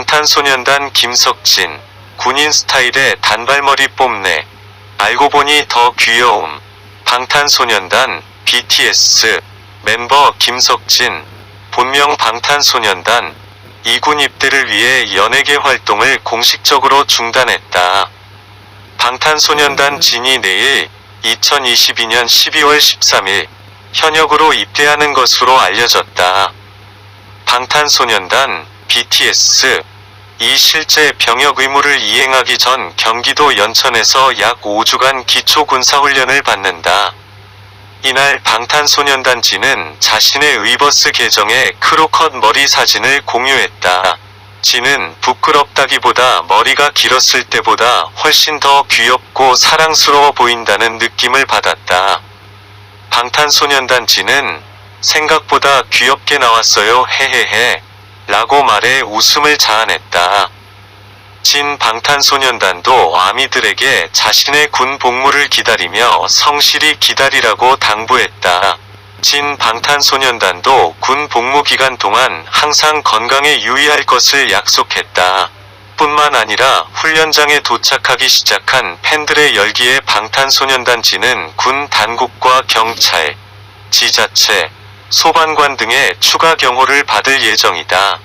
방탄소년단 김석진 군인 스타일의 단발머리 뽐내 알고 보니 더 귀여움 방탄소년단 BTS 멤버 김석진 본명 방탄소년단 이군 입대를 위해 연예계 활동을 공식적으로 중단했다. 방탄소년단 진이 내일 2022년 12월 13일 현역으로 입대하는 것으로 알려졌다. 방탄소년단 BTS 이 실제 병역 의무를 이행하기 전 경기도 연천에서 약 5주간 기초 군사훈련을 받는다. 이날 방탄소년단지는 자신의 위버스 계정에 크로컷 머리 사진을 공유했다. 지는 부끄럽다기보다 머리가 길었을 때보다 훨씬 더 귀엽고 사랑스러워 보인다는 느낌을 받았다. 방탄소년단지는 생각보다 귀엽게 나왔어요 헤헤헤 라고 말해 웃음을 자아냈다. 진 방탄소년단도 아미들에게 자신의 군 복무를 기다리며 성실히 기다리라고 당부했다. 진 방탄소년단도 군 복무 기간 동안 항상 건강에 유의할 것을 약속했다. 뿐만 아니라 훈련장에 도착하기 시작한 팬들의 열기에 방탄소년단지는 군 당국과 경찰, 지자체, 소방관 등의 추가 경호를 받을 예정이다.